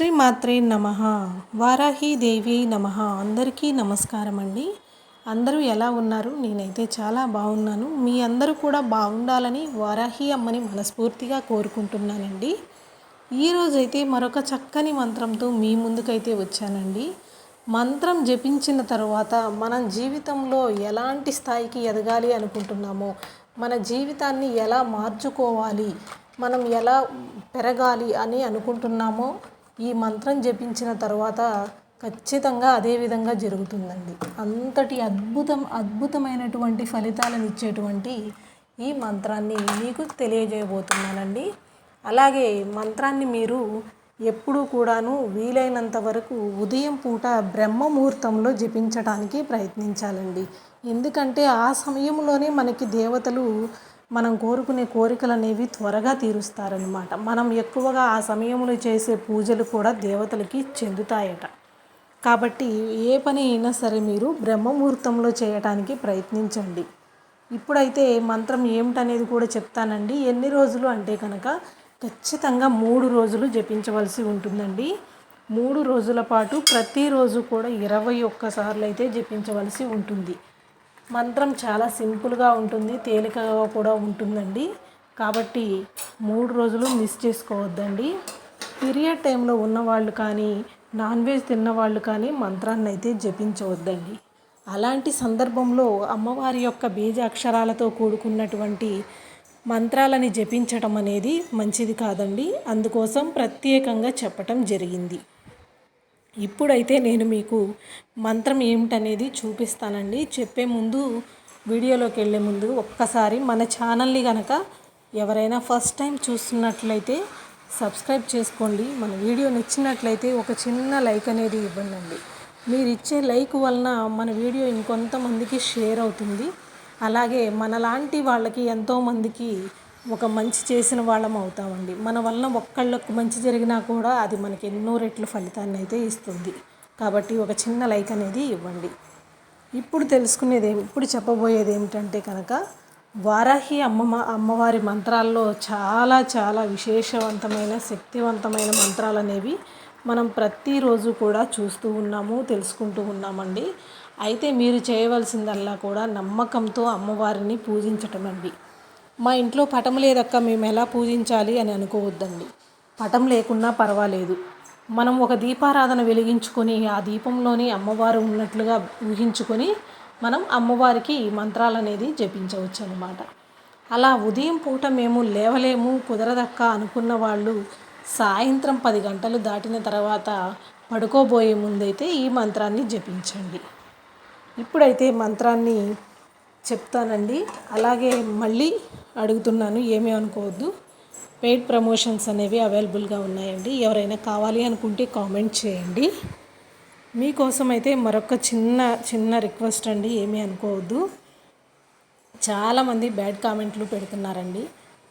శ్రీమాత్రే నమ. దేవి నమ. అందరికీ నమస్కారం అండి అందరూ ఎలా ఉన్నారు? నేనైతే చాలా బాగున్నాను. మీ అందరూ కూడా బాగుండాలని వారాహి అమ్మని మనస్ఫూర్తిగా కోరుకుంటున్నానండి. ఈరోజైతే మరొక చక్కని మంత్రంతో మీ ముందుకైతే వచ్చానండి. మంత్రం జపించిన తర్వాత మనం జీవితంలో ఎలాంటి స్థాయికి ఎదగాలి అనుకుంటున్నామో మన జీవితాన్ని ఎలా మార్చుకోవాలి మనం ఎలా పెరగాలి అని అనుకుంటున్నామో ఈ మంత్రం జపించిన తర్వాత ఖచ్చితంగా అదే విధంగా జరుగుతుందండి. అంతటి అద్భుతం అద్భుతమైనటువంటి ఫలితాలను ఇచ్చేటువంటి ఈ మంత్రాన్ని మీకు తెలియజేయబోతున్నానండి. అలాగే మంత్రాన్ని మీరు ఎప్పుడూ కూడాను వీలైనంత వరకు ఉదయం పూట బ్రహ్మ ముహూర్తంలో జపించడానికి ప్రయత్నించాలండి. ఎందుకంటే ఆ సమయంలోనే మనకి దేవతలు మనం కోరుకునే కోరికలు అనేవి త్వరగా తీరుస్తారనమాట మనం ఎక్కువగా ఆ సమయంలో చేసే పూజలు కూడా దేవతలకి చెందుతాయట. కాబట్టి ఏ పని అయినా సరే మీరు బ్రహ్మముహూర్తంలో చేయటానికి ప్రయత్నించండి. ఇప్పుడైతే మంత్రం ఏమిటనేది కూడా చెప్తానండి. ఎన్ని రోజులు అంటే కనుక ఖచ్చితంగా మూడు రోజులు జపించవలసి ఉంటుందండి. మూడు రోజుల పాటు ప్రతిరోజు కూడా ఇరవై ఒక్కసార్లు అయితే జపించవలసి ఉంటుంది. మంత్రం చాలా సింపుల్గా ఉంటుంది తేలికగా కూడా ఉంటుందండి. కాబట్టి మూడు రోజులు మిస్ చేసుకోవద్దండి. పీరియడ్ టైంలో ఉన్నవాళ్ళు కానీ నాన్ వెజ్ తిన్నవాళ్ళు కానీ మంత్రాన్ని అయితే జపించవద్దండి. అలాంటి సందర్భంలో అమ్మవారి యొక్క బీజ అక్షరాలతో కూడుకున్నటువంటి మంత్రాలని జపించటం అనేది మంచిది కాదండి. అందుకోసం ప్రత్యేకంగా చెప్పటం జరిగింది. ఇప్పుడైతే నేను మీకు మంత్రం ఏమిటనేది చూపిస్తానండి. చెప్పే ముందు వీడియోలోకి వెళ్ళే ముందు ఒక్కసారి మన ఛానల్ని కనుక ఎవరైనా ఫస్ట్ టైం చూస్తున్నట్లయితే సబ్స్క్రైబ్ చేసుకోండి. మన వీడియో నచ్చినట్లయితే ఒక చిన్న లైక్ అనేది ఇవ్వండి మీరు ఇచ్చే లైక్ వలన మన వీడియో ఇంకొంతమందికి షేర్ అవుతుంది. అలాగే మనలాంటి వాళ్ళకి ఎంతోమందికి ఒక మంచి చేసిన వాళ్ళం అవుతామండి. మన వలన ఒక్కళ్ళకు మంచి జరిగినా కూడా అది మనకి ఎన్నో రెట్లు ఫలితాన్ని అయితే ఇస్తుంది. కాబట్టి ఒక చిన్న లైక్ అనేది ఇవ్వండి. ఇప్పుడు తెలుసుకునేది ఇప్పుడు చెప్పబోయేది ఏమిటంటే కనుక వారాహి అమ్మమ్మ అమ్మవారి మంత్రాల్లో చాలా చాలా విశేషవంతమైన శక్తివంతమైన మంత్రాలు అనేవి మనం ప్రతిరోజు కూడా చూస్తూ ఉన్నాము తెలుసుకుంటూ ఉన్నామండి. అయితే మీరు చేయవలసిందల్లా కూడా నమ్మకంతో అమ్మవారిని పూజించటం అండి మా ఇంట్లో పటం లేదక్క మేము ఎలా పూజించాలి అని అనుకోవద్దండి. పటం లేకున్నా పర్వాలేదు. మనం ఒక దీపారాధన వెలిగించుకొని ఆ దీపంలోని అమ్మవారు ఉన్నట్లుగా ఊహించుకొని మనం అమ్మవారికి మంత్రాలు అనేది జపించవచ్చు అనమాట అలా ఉదయం పూట మేము లేవలేము కుదరదక్క అనుకున్న వాళ్ళు సాయంత్రం పది గంటలు దాటిన తర్వాత పడుకోబోయే ముందైతే ఈ మంత్రాన్ని జపించండి. ఇప్పుడైతే మంత్రాన్ని చెప్తానండి. అలాగే మళ్ళీ అడుగుతున్నాను ఏమీ అనుకోవద్దు. పెయిడ్ ప్రమోషన్స్ అనేవి అవైలబుల్గా ఉన్నాయండి. ఎవరైనా కావాలి అనుకుంటే కామెంట్ చేయండి. మీకోసం అయితే మరొక చిన్న చిన్న రిక్వెస్ట్ అండి ఏమీ అనుకోవద్దు. చాలామంది బ్యాడ్ కామెంట్లు పెడుతున్నారండి.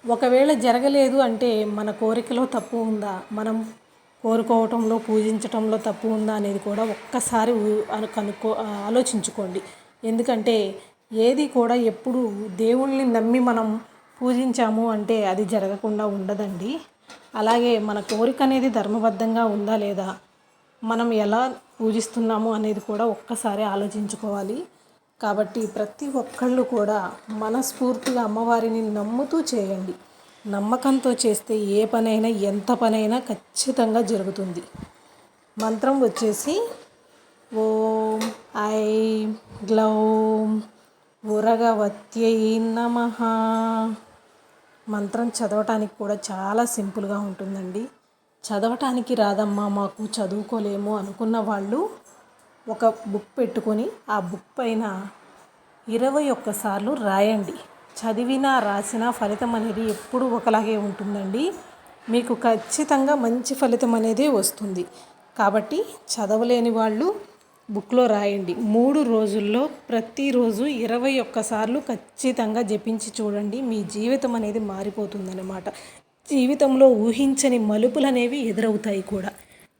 ఒకవేళ జరగలేదు అంటే మన కోరికలో తప్పు ఉందా? మనం కోరుకోవటంలో పూజించటంలో తప్పు ఉందా అనేది కూడా ఒక్కసారి కనుక్కో ఆలోచించుకోండి. ఎందుకంటే ఏది కూడా ఎప్పుడు దేవుణ్ణి నమ్మి మనం పూజించాము అంటే అది జరగకుండా ఉండదండి. అలాగే మన కోరిక అనేది ధర్మబద్ధంగా ఉందా లేదా మనం ఎలా పూజిస్తున్నాము అనేది కూడా ఒక్కసారి ఆలోచించుకోవాలి. కాబట్టి ప్రతి ఒక్కళ్ళు కూడా మనస్ఫూర్తిగా అమ్మవారిని నమ్ముతూ చేయండి. నమ్మకంతో చేస్తే ఏ పనైనా ఎంత పనైనా ఖచ్చితంగా జరుగుతుంది. మంత్రం వచ్చేసి ఓం ఐ గ్లౌం ఉరగవత్యై నమ. మంత్రం చదవటానికి కూడా చాలా సింపుల్గా ఉంటుందండి. చదవటానికి రాదమ్మా మాకు చదువుకోలేము అనుకున్న వాళ్ళు ఒక బుక్ పెట్టుకొని ఆ బుక్ పైన ఇరవై ఒక్కసార్లు రాయండి. చదివినా రాసినా ఫలితం అనేది ఎప్పుడు ఒకలాగే ఉంటుందండి. మీకు ఖచ్చితంగా మంచి ఫలితం అనేది వస్తుంది. కాబట్టి చదవలేని వాళ్ళు బుక్లో రాయండి. మూడు రోజుల్లో ప్రతిరోజు ఇరవై ఒక్కసార్లు ఖచ్చితంగా జపించి చూడండి. మీ జీవితం అనేది మారిపోతుందన్నమాట. జీవితంలో ఊహించని మలుపులు అనేవి ఎదురవుతాయి కూడా.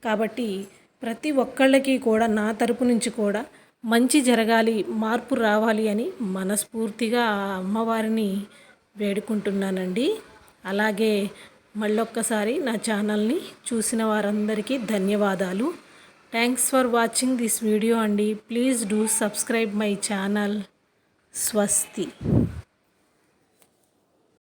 కాబట్టి ప్రతి ఒక్కళ్ళకి కూడా నా తరపు నుంచి కూడా మంచి జరగాలి మార్పు రావాలి అని మనస్ఫూర్తిగా అమ్మవారిని వేడుకుంటున్నానండి. అలాగే మళ్ళొక్కసారి నా ఛానల్ని చూసిన వారందరికీ ధన్యవాదాలు. Thanks for watching this video అండి please do subscribe my channel స్వస్తి